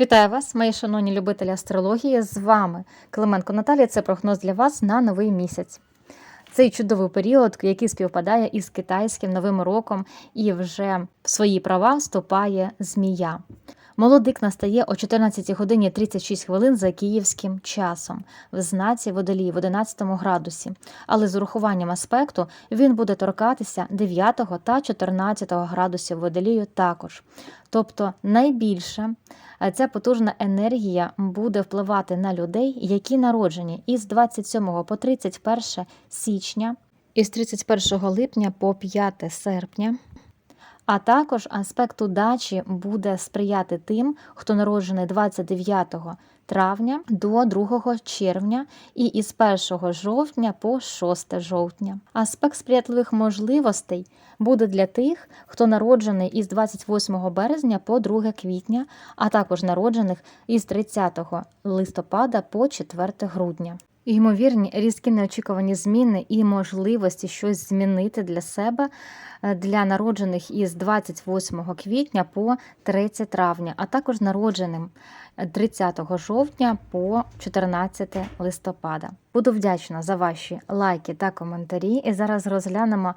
Вітаю вас, мої шановні любителі астрології. З вами Клименко Наталія. Це прогноз для вас на новий місяць. Цей чудовий період, який співпадає із китайським новим роком, і вже в свої права вступає змія. Молодик настає о 14 годині 36 хвилин за київським часом в знаці водолії в 11 градусі, але з урахуванням аспекту він буде торкатися 9 та 14 градусів водолію також. Тобто найбільше е, ця потужна енергія буде впливати на людей, які народжені із 27 по 31 січня, із 31 липня по 5 серпня. А також аспект удачі буде сприяти тим, хто народжений 29 травня до 2 червня і із 1 жовтня по 6 жовтня. Аспект сприятливих можливостей буде для тих, хто народжений із 28 березня по 2 квітня, а також народжених із 30 листопада по 4 грудня. Ймовірні різкі неочікувані зміни і можливості щось змінити для себе е, для народжених із 28 квітня по 30 травня, а також народженим 30 жовтня по 14 листопада. Буду вдячна за ваші лайки та коментарі. І зараз розглянемо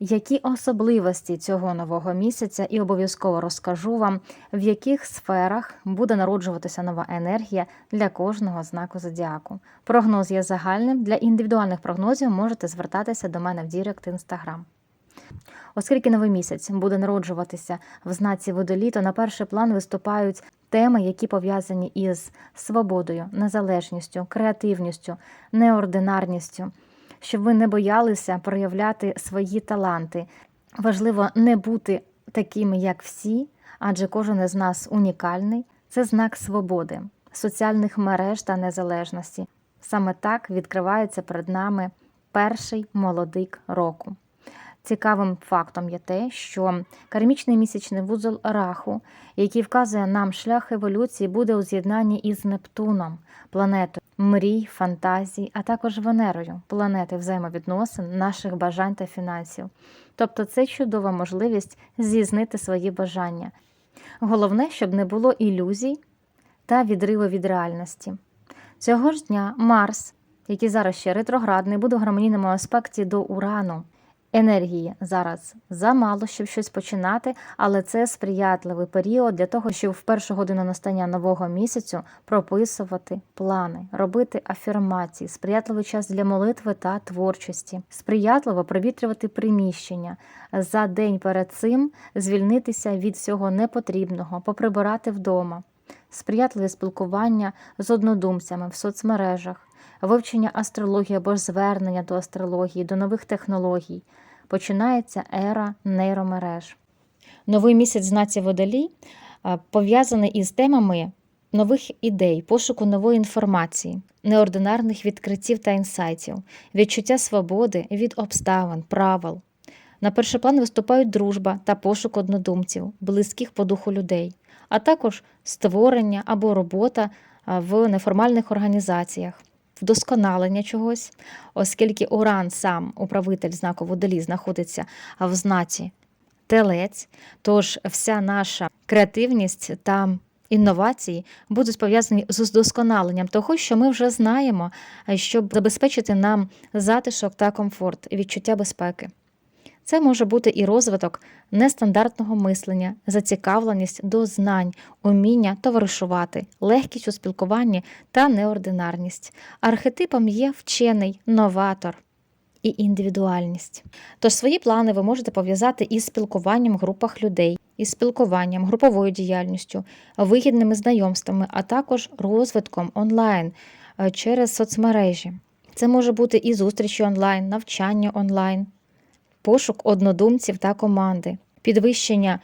які особливості цього нового місяця, і обов'язково розкажу вам, в яких сферах буде народжуватися нова енергія для кожного знаку зодіаку. Прогноз є загальним. Для індивідуальних прогнозів можете звертатися до мене в Дірект Інстаграм. Оскільки новий місяць буде народжуватися в знаці водолі, то на перший план виступають теми, які пов'язані із свободою, незалежністю, креативністю, неординарністю щоб ви не боялися проявляти свої таланти. Важливо не бути такими, як всі, адже кожен із нас унікальний. Це знак свободи, соціальних мереж та незалежності. Саме так відкривається перед нами перший молодик року. Цікавим фактом є те, що кармічний місячний вузол раху, який вказує нам шлях еволюції, буде у з'єднанні із Нептуном, планетою мрій, фантазій, а також Венерою, планети взаємовідносин, наших бажань та фінансів. Тобто це чудова можливість здійснити свої бажання. Головне, щоб не було ілюзій та відриву від реальності. Цього ж дня Марс, який зараз ще ретроградний, буде в гармонійному аспекті до Урану. Енергії. Зараз замало, щоб щось починати, але це сприятливий період для того, щоб в першу годину настання нового місяцю прописувати плани, робити афірмації, сприятливий час для молитви та творчості, сприятливо провітрювати приміщення. За день перед цим звільнитися від всього непотрібного, поприбирати вдома, сприятливе спілкування з однодумцями в соцмережах вивчення астрології або звернення до астрології, до нових технологій. Починається ера нейромереж. Новий місяць знаці водолій пов'язаний із темами нових ідей, пошуку нової інформації, неординарних відкриттів та інсайтів, відчуття свободи від обставин, правил. На перший план виступають дружба та пошук однодумців, близьких по духу людей, а також створення або робота в неформальних організаціях вдосконалення чогось, оскільки Уран, сам управитель знаку водолі, знаходиться в знаці телець, тож вся наша креативність та інновації будуть пов'язані з удосконаленням того, що ми вже знаємо, щоб забезпечити нам затишок та комфорт, відчуття безпеки. Це може бути і розвиток нестандартного мислення, зацікавленість до знань, уміння товаришувати, легкість у спілкуванні та неординарність. Архетипом є вчений, новатор і індивідуальність. Тож свої плани ви можете пов'язати із спілкуванням в групах людей, із спілкуванням, груповою діяльністю, вигідними знайомствами, а також розвитком онлайн е, через соцмережі. Це може бути і зустрічі онлайн, навчання онлайн пошук однодумців та команди, підвищення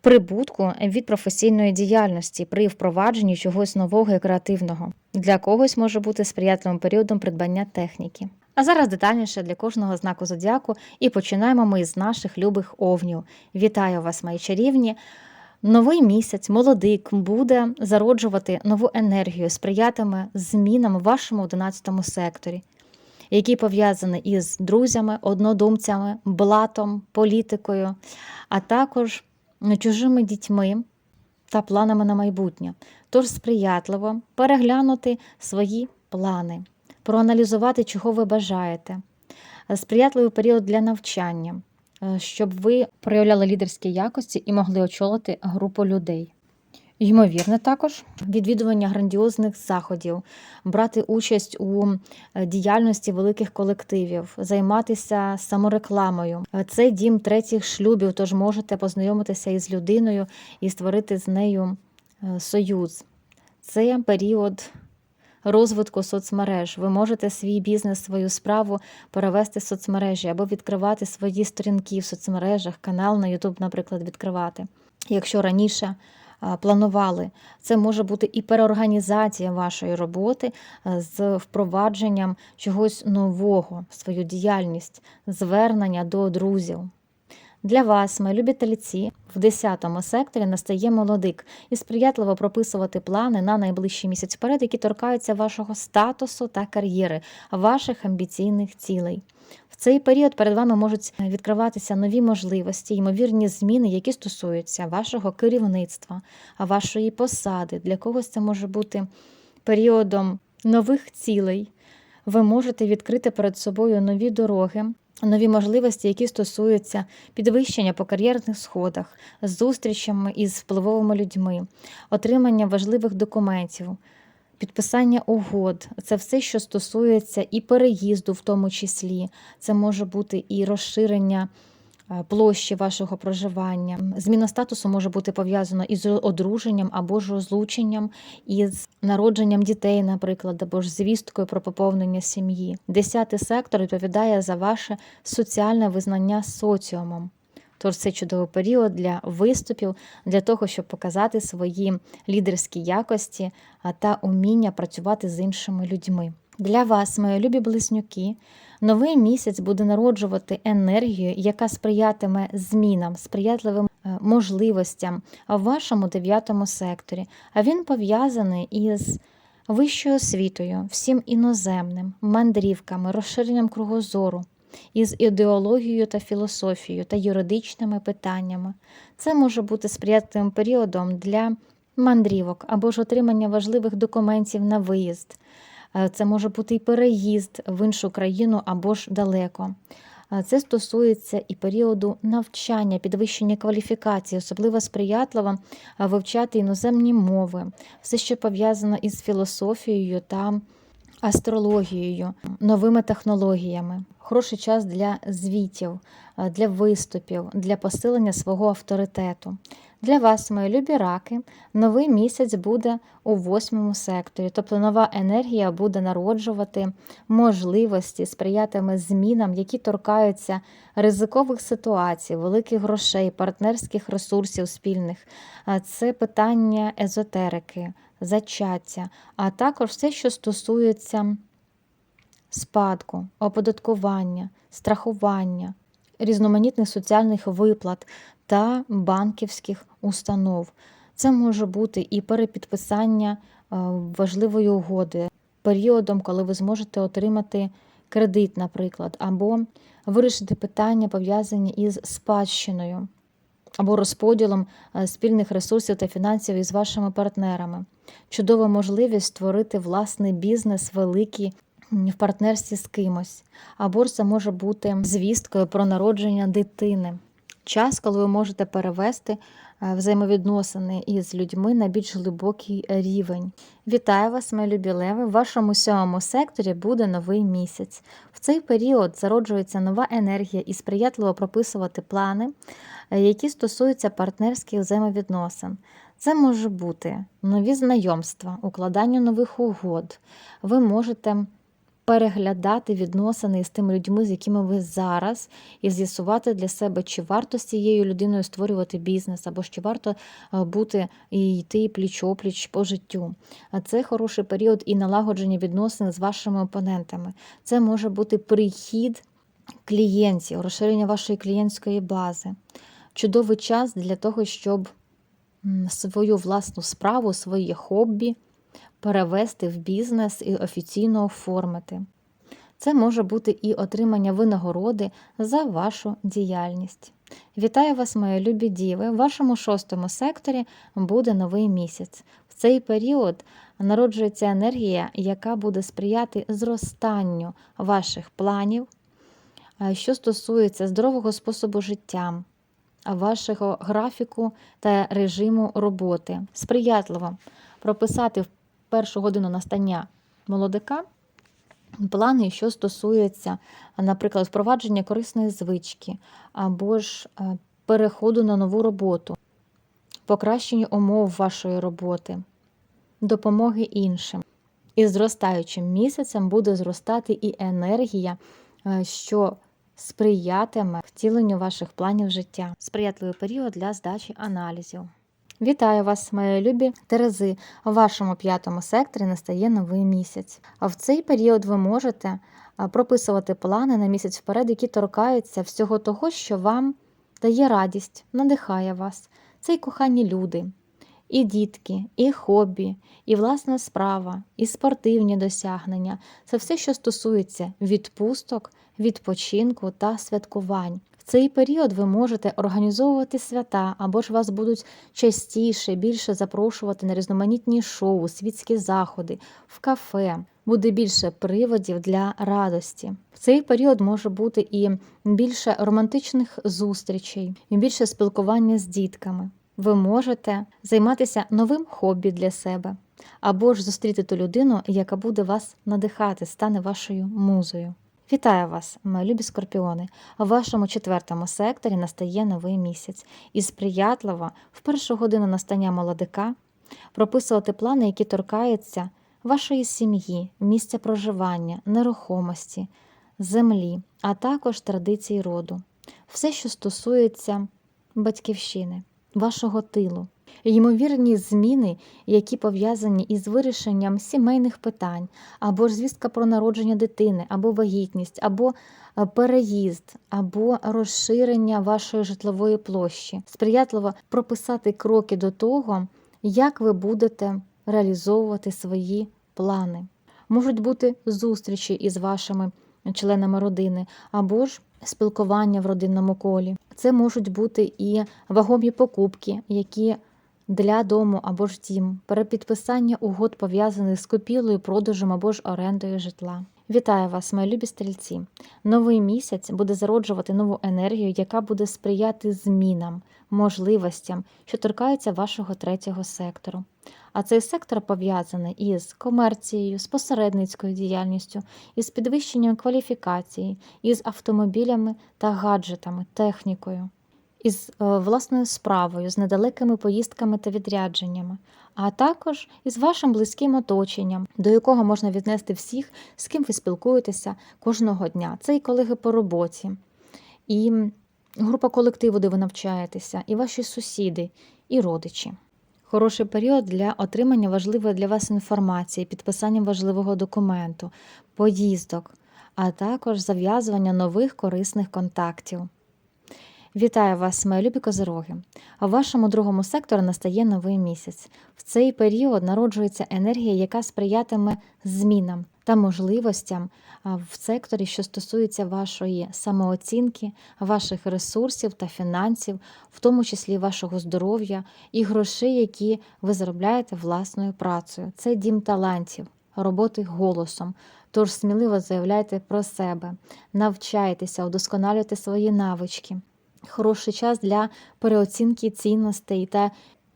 прибутку від професійної діяльності при впровадженні чогось нового і креативного. Для когось може бути сприятливим періодом придбання техніки. А зараз детальніше для кожного знаку зодіаку і починаємо ми з наших любих овнів. Вітаю вас, мої чарівні! Новий місяць, молодик, буде зароджувати нову енергію, сприятиме змінам в вашому 11 секторі які пов'язані із друзями, однодумцями, блатом, політикою, а також чужими дітьми, та планами на майбутнє. Тож сприятливо переглянути свої плани, проаналізувати, чого ви бажаєте. Сприятливий період для навчання, е, щоб ви проявляли лідерські якості і могли очолити групу людей. Ймовірне також відвідування грандіозних заходів, брати участь у е, діяльності великих колективів, займатися саморекламою. Е, Це дім третіх шлюбів, тож можете познайомитися із людиною і створити з нею е, союз. Це період розвитку соцмереж. Ви можете свій бізнес, свою справу перевести в соцмережі або відкривати свої сторінки в соцмережах, канал на YouTube, наприклад, відкривати. Якщо раніше планували, це може бути і переорганізація вашої роботи з впровадженням чогось нового в свою діяльність, звернення до друзів. Для вас, мої любі тельці, в 10 секторі настає молодик і сприятливо прописувати плани на найближчий місяць вперед, які торкаються вашого статусу та кар'єри, ваших амбіційних цілей. В цей період перед вами можуть відкриватися нові можливості, ймовірні зміни, які стосуються вашого керівництва, вашої посади. Для когось це може бути періодом нових цілей. Ви можете відкрити перед собою нові дороги, нові можливості, які стосуються підвищення по кар'єрних сходах, зустрічами із впливовими людьми, отримання важливих документів, підписання угод. Це все, що стосується і переїзду, в тому числі. Це може бути і розширення. Е, Площі вашого проживання. Зміна статусу може бути пов'язана із одруженням або ж розлученням, із народженням дітей, наприклад, або ж звісткою про поповнення сім'ї. Десятий сектор відповідає за ваше соціальне визнання соціумом. Тож це чудовий період для виступів, для того, щоб показати свої лідерські якості та уміння працювати з іншими людьми. Для вас, мої любі близнюки, новий місяць буде народжувати енергію, яка сприятиме змінам, сприятливим е, можливостям в вашому дев'ятому секторі. А він пов'язаний із вищою освітою, всім іноземним, мандрівками, розширенням кругозору із ідеологією та філософією та юридичними питаннями. Це може бути сприятливим періодом для мандрівок або ж отримання важливих документів на виїзд. Е, Це може бути і переїзд в іншу країну або ж далеко. Е, Це стосується і періоду навчання, підвищення кваліфікації, особливо сприятливо е, вивчати іноземні мови, все, що пов'язано із філософією та астрологією, новими технологіями. Хороший час для звітів, для виступів, для посилення свого авторитету. Для вас, мої любі раки, новий місяць буде у восьмому секторі, тобто нова енергія буде народжувати можливості, сприятиме змінам, які торкаються ризикових ситуацій, великих грошей, партнерських ресурсів спільних. Це питання езотерики, зачаття, а також все, що стосується спадку, оподаткування, страхування, різноманітних соціальних виплат та банківських установ. Це може бути і перепідписання е, важливої угоди періодом, коли ви зможете отримати кредит, наприклад, або вирішити питання, пов'язані із спадщиною, або розподілом е, спільних ресурсів та фінансів із вашими партнерами. Чудова можливість створити власний бізнес великий в партнерстві з кимось. Або це може бути звісткою про народження дитини. Час, коли ви можете перевести е, взаємовідносини із людьми на більш глибокий рівень. Вітаю вас, мої любі леви! В вашому сьомому секторі буде новий місяць. В цей період зароджується нова енергія і сприятливо прописувати плани, е, які стосуються партнерських взаємовідносин. Це може бути нові знайомства, укладання нових угод. Ви можете переглядати відносини з тими людьми, з якими ви зараз, і з'ясувати для себе, чи варто з цією людиною створювати бізнес, або чи варто е, бути і йти пліч-опліч по життю. А це хороший період і налагодження відносин з вашими опонентами. Це може бути прихід клієнтів, розширення вашої клієнтської бази. Чудовий час для того, щоб свою власну справу, своє хобі перевести в бізнес і офіційно оформити. Це може бути і отримання винагороди за вашу діяльність. Вітаю вас, мої любі діви! В вашому шостому секторі буде новий місяць. В цей період народжується енергія, яка буде сприяти зростанню ваших планів, що стосується здорового способу життя, вашого графіку та режиму роботи. Сприятливо прописати в першу годину настання молодика плани, що стосується, наприклад, впровадження корисної звички або ж е, переходу на нову роботу, покращення умов вашої роботи, допомоги іншим. І зростаючим місяцем буде зростати і енергія, е, що сприятиме втіленню ваших планів життя. Сприятливий період для здачі аналізів. Вітаю вас, мої любі Терези. У вашому п'ятому секторі настає новий місяць. А в цей період ви можете прописувати плани на місяць вперед, які торкаються всього того, що вам дає радість, надихає вас. Це і кохані люди, і дітки, і хобі, і власна справа, і спортивні досягнення. Це все, що стосується відпусток, відпочинку та святкувань. Цей період ви можете організовувати свята, або ж вас будуть частіше, більше запрошувати на різноманітні шоу, світські заходи, в кафе. Буде більше приводів для радості. В цей період може бути і більше романтичних зустрічей, і більше спілкування з дітками. Ви можете займатися новим хобі для себе, або ж зустріти ту людину, яка буде вас надихати, стане вашою музою. Вітаю вас, мої любі скорпіони! У вашому четвертому секторі настає новий місяць, і сприятливо в першу годину настання молодика прописувати плани, які торкаються вашої сім'ї, місця проживання, нерухомості, землі, а також традицій роду, все, що стосується батьківщини, вашого тилу. Ймовірні зміни, які пов'язані із вирішенням сімейних питань, або ж звістка про народження дитини, або вагітність, або е, переїзд, або розширення вашої житлової площі, сприятливо прописати кроки до того, як ви будете реалізовувати свої плани. Можуть бути зустрічі із вашими членами родини, або ж спілкування в родинному колі. Це можуть бути і вагомі покупки, які для дому або ж дім, перепідписання угод пов'язаних з купівлею, продажем або ж орендою житла. Вітаю вас, мої любі стрільці! Новий місяць буде зароджувати нову енергію, яка буде сприяти змінам, можливостям, що торкаються вашого третього сектору. А цей сектор пов'язаний із комерцією, з посередницькою діяльністю, із підвищенням кваліфікації, із автомобілями та гаджетами, технікою із е, власною справою, з недалекими поїздками та відрядженнями, а також із вашим близьким оточенням, до якого можна віднести всіх, з ким ви спілкуєтеся кожного дня. Це і колеги по роботі, і група колективу, де ви навчаєтеся, і ваші сусіди, і родичі. Хороший період для отримання важливої для вас інформації, підписання важливого документу, поїздок, а також зав'язування нових корисних контактів. Вітаю вас, мої любі козироги! А в вашому другому секторі настає новий місяць. В цей період народжується енергія, яка сприятиме змінам та можливостям в секторі, що стосується вашої самооцінки, ваших ресурсів та фінансів, в тому числі вашого здоров'я і грошей, які ви заробляєте власною працею. Це дім талантів, роботи голосом. Тож сміливо заявляйте про себе, навчайтеся, удосконалюйте свої навички хороший час для переоцінки цінностей та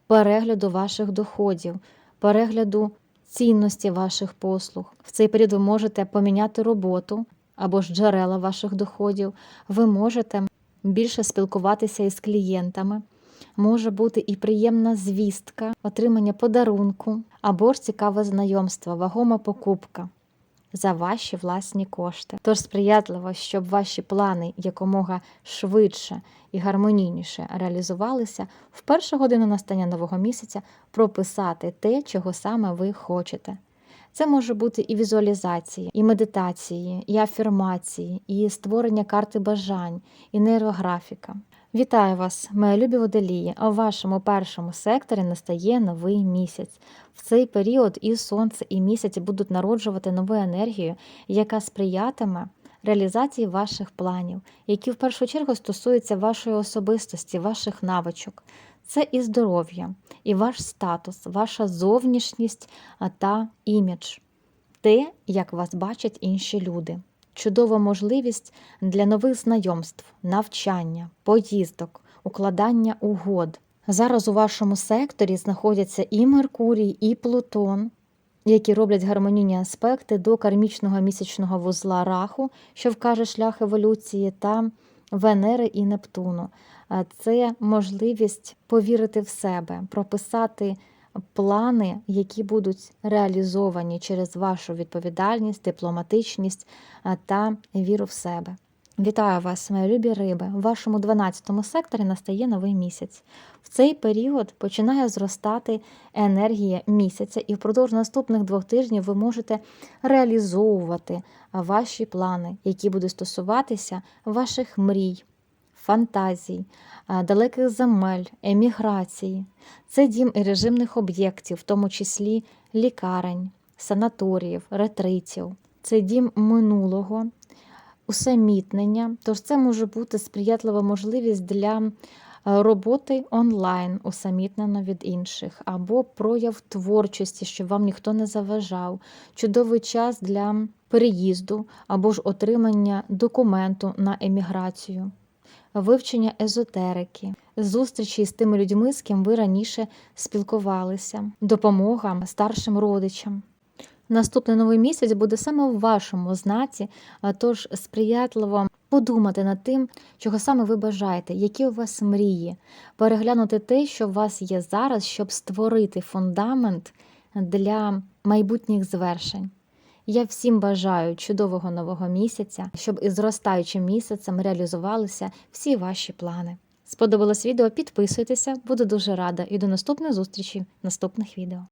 перегляду ваших доходів, перегляду цінності ваших послуг. В цей період ви можете поміняти роботу або ж джерела ваших доходів, ви можете більше спілкуватися із клієнтами. Може бути і приємна звістка, отримання подарунку або ж цікаве знайомство, вагома покупка за ваші власні кошти. Тож сприятливо, щоб ваші плани якомога швидше і гармонійніше реалізувалися в першу годину настання нового місяця прописати те, чого саме ви хочете. Це може бути і візуалізації, і медитації, і афірмації, і створення карти бажань, і нейрографіка. Вітаю вас, мої любі водолії! У вашому першому секторі настає новий місяць. В цей період і сонце, і місяць будуть народжувати нову енергію, яка сприятиме реалізації ваших планів, які в першу чергу стосуються вашої особистості, ваших навичок. Це і здоров'я, і ваш статус, ваша зовнішність та імідж, те, як вас бачать інші люди. Чудова можливість для нових знайомств, навчання, поїздок, укладання угод. Зараз у вашому секторі знаходяться і Меркурій, і Плутон, які роблять гармонійні аспекти до кармічного місячного вузла раху, що вкаже шлях еволюції, та Венери і Нептуну. Це можливість повірити в себе, прописати плани, які будуть реалізовані через вашу відповідальність, дипломатичність та віру в себе. Вітаю вас, мої любі риби! У вашому 12 секторі настає новий місяць. В цей період починає зростати енергія місяця, і впродовж наступних двох тижнів ви можете реалізовувати ваші плани, які будуть стосуватися ваших мрій, фантазій, далеких земель, еміграції. Це дім і режимних об'єктів, в тому числі лікарень, санаторіїв, ретритів. Це дім минулого, усамітнення. Тож це може бути сприятлива можливість для е, роботи онлайн, усамітнено від інших, або прояв творчості, щоб вам ніхто не заважав, чудовий час для переїзду або ж отримання документу на еміграцію, вивчення езотерики. Зустрічі з тими людьми, з ким ви раніше спілкувалися, допомога старшим родичам. Наступний новий місяць буде саме в вашому знаці, тож сприятливо подумати над тим, чого саме ви бажаєте, які у вас мрії, переглянути те, що у вас є зараз, щоб створити фундамент для майбутніх звершень. Я всім бажаю чудового нового місяця, щоб із зростаючим місяцем реалізувалися всі ваші плани. Сподобалось відео? Підписуйтеся, буду дуже рада і до наступних зустрічей в наступних відео.